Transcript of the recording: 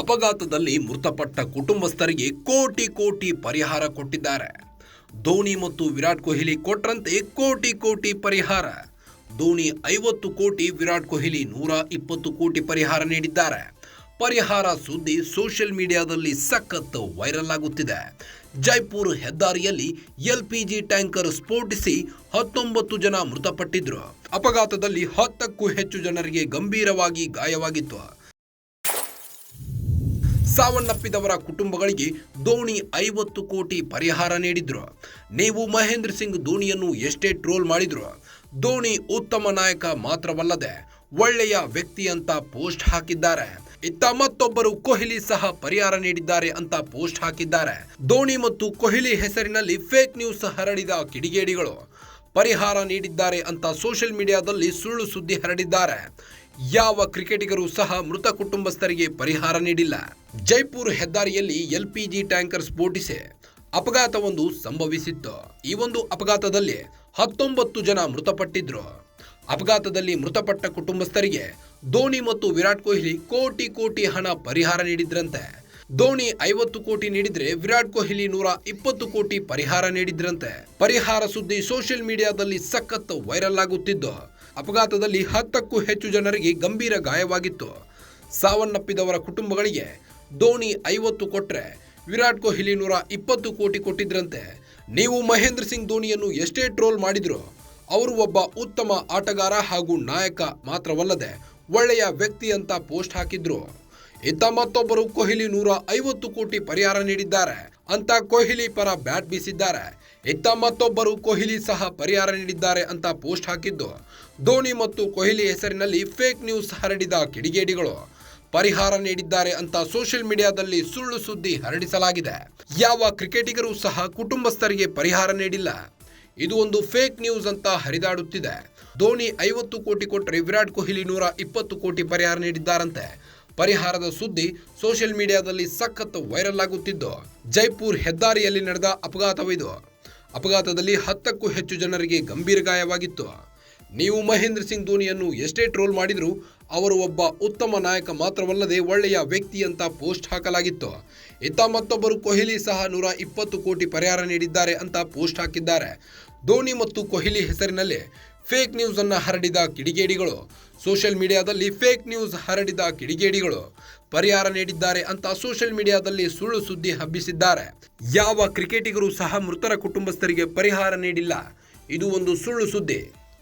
ಅಪಘಾತದಲ್ಲಿ ಮೃತಪಟ್ಟ ಕುಟುಂಬಸ್ಥರಿಗೆ ಕೋಟಿ ಕೋಟಿ ಪರಿಹಾರ ಕೊಟ್ಟಿದ್ದಾರೆ. ಧೋನಿ ಮತ್ತು ವಿರಾಟ್ ಕೊಹ್ಲಿ ಕೊಟ್ಟರಂತೆ ಕೋಟಿ ಕೋಟಿ ಪರಿಹಾರ. ಧೋನಿ ಐವತ್ತು ಕೋಟಿ, ವಿರಾಟ್ ಕೊಹ್ಲಿ ನೂರ ಇಪ್ಪತ್ತು ಕೋಟಿ ಪರಿಹಾರ ನೀಡಿದ್ದಾರೆ. ಪರಿಹಾರ ಸುದ್ದಿ ಸೋಷಿಯಲ್ ಮೀಡಿಯಾದಲ್ಲಿ ಸಖತ್ ವೈರಲ್ ಆಗುತ್ತಿದೆ. ಜೈಪುರ್ ಹೆದ್ದಾರಿಯಲ್ಲಿ ಎಲ್ ಪಿ ಜಿ ಟ್ಯಾಂಕರ್ ಸ್ಫೋಟಿಸಿ ಹತ್ತೊಂಬತ್ತು ಜನ ಮೃತಪಟ್ಟಿದ್ರು. ಅಪಘಾತದಲ್ಲಿ ಹತ್ತಕ್ಕೂ ಹೆಚ್ಚು ಜನರಿಗೆ ಗಂಭೀರವಾಗಿ ಗಾಯವಾಗಿತ್ತು. ಸಾವನ್ನಪ್ಪಿದವರ ಕುಟುಂಬಗಳಿಗೆ ಧೋನಿ ಐವತ್ತು ಕೋಟಿ ಪರಿಹಾರ ನೀಡಿದ್ರು. ನೀವು ಮಹೇಂದ್ರ ಸಿಂಗ್ ಧೋನಿಯನ್ನು ಎಷ್ಟೇ ಟ್ರೋಲ್ ಮಾಡಿದ್ರು, ಧೋನಿ ಉತ್ತಮ ನಾಯಕ ಮಾತ್ರವಲ್ಲದೆ ಒಳ್ಳೆಯ ವ್ಯಕ್ತಿ ಅಂತ ಪೋಸ್ಟ್ ಹಾಕಿದ್ದಾರೆ. ಇತ್ತ ಮತ್ತೊಬ್ಬರು ಕೊಹ್ಲಿ ಸಹ ಪರಿಹಾರ ನೀಡಿದ್ದಾರೆ ಅಂತ ಪೋಸ್ಟ್ ಹಾಕಿದ್ದಾರೆ. ಧೋನಿ ಮತ್ತು ಕೊಹ್ಲಿ ಹೆಸರಿನಲ್ಲಿ ಫೇಕ್ ನ್ಯೂಸ್ ಹರಡಿದ ಕಿಡಿಗೇಡಿಗಳು. ಪರಿಹಾರ ನೀಡಿದ್ದಾರೆ ಅಂತ ಸೋಷಿಯಲ್ ಮೀಡಿಯಾದಲ್ಲಿ ಸುಳ್ಳು ಸುದ್ದಿ ಹರಡಿದ್ದಾರೆ. ಯಾವ ಕ್ರಿಕೆಟಿಗರು ಸಹ ಮೃತ ಕುಟುಂಬಸ್ಥರಿಗೆ ಪರಿಹಾರ ನೀಡಿಲ್ಲ. ಜೈಪುರ್ ಹೆದ್ದಾರಿಯಲ್ಲಿ ಎಲ್ಪಿಜಿ ಟ್ಯಾಂಕರ್ ಸ್ಫೋಟಿಸಿ ಅಪಘಾತವೊಂದು ಸಂಭವಿಸಿತ್ತು. ಈ ಒಂದು ಅಪಘಾತದಲ್ಲಿ ಹತ್ತೊಂಬತ್ತು ಜನ ಮೃತಪಟ್ಟಿದ್ರು. ಅಪಘಾತದಲ್ಲಿ ಮೃತಪಟ್ಟ ಕುಟುಂಬಸ್ಥರಿಗೆ ಧೋನಿ ಮತ್ತು ವಿರಾಟ್ ಕೊಹ್ಲಿ ಕೋಟಿ ಕೋಟಿ ಹಣ ಪರಿಹಾರ ನೀಡಿದ್ರಂತೆ. ಧೋನಿ ಐವತ್ತು ಕೋಟಿ ನೀಡಿದ್ರೆ ವಿರಾಟ್ ಕೊಹ್ಲಿ ನೂರ ಇಪ್ಪತ್ತು ಕೋಟಿ ಪರಿಹಾರ ನೀಡಿದ್ರಂತೆ. ಪರಿಹಾರ ಸುದ್ದಿ ಸೋಷಿಯಲ್ ಮೀಡಿಯಾದಲ್ಲಿ ಸಖತ್ ವೈರಲ್ ಆಗುತ್ತಿದ್ದು. ಅಪಘಾತದಲ್ಲಿ ಹತ್ತಕ್ಕೂ ಹೆಚ್ಚು ಜನರಿಗೆ ಗಂಭೀರ ಗಾಯವಾಗಿತ್ತು. ಸಾವನ್ನಪ್ಪಿದವರ ಕುಟುಂಬಗಳಿಗೆ ಧೋನಿ ಐವತ್ತು ಕೊಟ್ಟರೆ ವಿರಾಟ್ ಕೊಹ್ಲಿ ನೂರ ಇಪ್ಪತ್ತು ಕೋಟಿ ಕೊಟ್ಟಿದ್ರಂತೆ. ನೀವು ಮಹೇಂದ್ರ ಸಿಂಗ್ ಧೋನಿಯನ್ನು ಎಷ್ಟೇ ಟ್ರೋಲ್ ಮಾಡಿದ್ರು, ಅವರು ಒಬ್ಬ ಉತ್ತಮ ಆಟಗಾರ ಹಾಗೂ ನಾಯಕ ಮಾತ್ರವಲ್ಲದೆ ಒಳ್ಳೆಯ ವ್ಯಕ್ತಿ ಅಂತ ಪೋಸ್ಟ್ ಹಾಕಿದ್ರು. ಇತ್ತ ಮತ್ತೊಬ್ಬರು ಕೊಹ್ಲಿ ನೂರ ಐವತ್ತು ಕೋಟಿ ಪರಿಹಾರ ನೀಡಿದ್ದಾರೆ ಅಂತ ಕೊಹ್ಲಿ ಪರ ಬ್ಯಾಟ್ ಬೀಸಿದ್ದಾರೆ. ಇತ್ತ ಮತ್ತೊಬ್ಬರು ಕೊಹ್ಲಿ ಸಹ ಪರಿಹಾರ ನೀಡಿದ್ದಾರೆ ಅಂತ ಪೋಸ್ಟ್ ಹಾಕಿದ್ದು. ಧೋನಿ ಮತ್ತು ಕೊಹ್ಲಿ ಹೆಸರಿನಲ್ಲಿ ಫೇಕ್ ನ್ಯೂಸ್ ಹರಡಿದ ಕಿಡಿಗೇಡಿಗಳು. ಪರಿಹಾರ ನೀಡಿದ್ದಾರೆ ಅಂತ ಸೋಷಿಯಲ್ ಮೀಡಿಯಾದಲ್ಲಿ ಸುಳ್ಳು ಸುದ್ದಿ ಹರಡಿಸಲಾಗಿದೆ. ಯಾವ ಕ್ರಿಕೆಟಿಗರು ಸಹ ಕುಟುಂಬಸ್ಥರಿಗೆ ಪರಿಹಾರ ನೀಡಿಲ್ಲ. ಇದು ಒಂದು ಫೇಕ್ ನ್ಯೂಸ್ ಅಂತ ಹರಿದಾಡುತ್ತಿದೆ. ಧೋನಿ ಐವತ್ತು ಕೋಟಿ ಕೊಟ್ಟರೆ ವಿರಾಟ್ ಕೊಹ್ಲಿ ನೂರ ಇಪ್ಪತ್ತು ಕೋಟಿ ಪರಿಹಾರ ನೀಡಿದ್ದಾರಂತೆ. ಪರಿಹಾರದ ಸುದ್ದಿ ಸೋಷಿಯಲ್ ಮೀಡಿಯಾದಲ್ಲಿ ಸಖತ್ ವೈರಲ್ ಆಗುತ್ತಿದ್ದು. ಜೈಪುರ್ ಹೆದ್ದಾರಿಯಲ್ಲಿ ನಡೆದ ಅಪಘಾತವಿದು. ಅಪಘಾತದಲ್ಲಿ ಹತ್ತಕ್ಕೂ ಹೆಚ್ಚು ಜನರಿಗೆ ಗಂಭೀರ ಗಾಯವಾಗಿತ್ತು. ನೀವು ಮಹೇಂದ್ರ ಸಿಂಗ್ ಧೋನಿಯನ್ನು ಎಷ್ಟೇ ಟ್ರೋಲ್ ಮಾಡಿದರೂ ಅವರು ಒಬ್ಬ ಉತ್ತಮ ನಾಯಕ ಮಾತ್ರವಲ್ಲದೆ ಒಳ್ಳೆಯ ವ್ಯಕ್ತಿ ಅಂತ ಪೋಸ್ಟ್ ಹಾಕಲಾಗಿತ್ತು. ಇತ್ತ ಮತ್ತೊಬ್ಬರು ಕೊಹ್ಲಿ ಸಹ ನೂರ ಇಪ್ಪತ್ತು ಕೋಟಿ ಪರಿಹಾರ ನೀಡಿದ್ದಾರೆ ಅಂತ ಪೋಸ್ಟ್ ಹಾಕಿದ್ದಾರೆ. ಧೋನಿ ಮತ್ತು ಕೊಹ್ಲಿ ಹೆಸರಿನಲ್ಲಿ ಫೇಕ್ ನ್ಯೂಸ್ ಅನ್ನು ಹರಡಿದ ಕಿಡಿಗೇಡಿಗಳು. ಸೋಷಿಯಲ್ ಮೀಡಿಯಾದಲ್ಲಿ ಫೇಕ್ ನ್ಯೂಸ್ ಹರಡಿದ ಕಿಡಿಗೇಡಿಗಳು. ಪರಿಹಾರ ನೀಡಿದ್ದಾರೆ ಅಂತ ಸೋಷಿಯಲ್ ಮೀಡಿಯಾದಲ್ಲಿ ಸುಳ್ಳು ಸುದ್ದಿ ಹಬ್ಬಿಸಿದ್ದಾರೆ. ಯಾವ ಕ್ರಿಕೆಟಿಗರು ಸಹ ಮೃತರ ಕುಟುಂಬಸ್ಥರಿಗೆ ಪರಿಹಾರ ನೀಡಿಲ್ಲ. ಇದು ಒಂದು ಸುಳ್ಳು ಸುದ್ದಿ.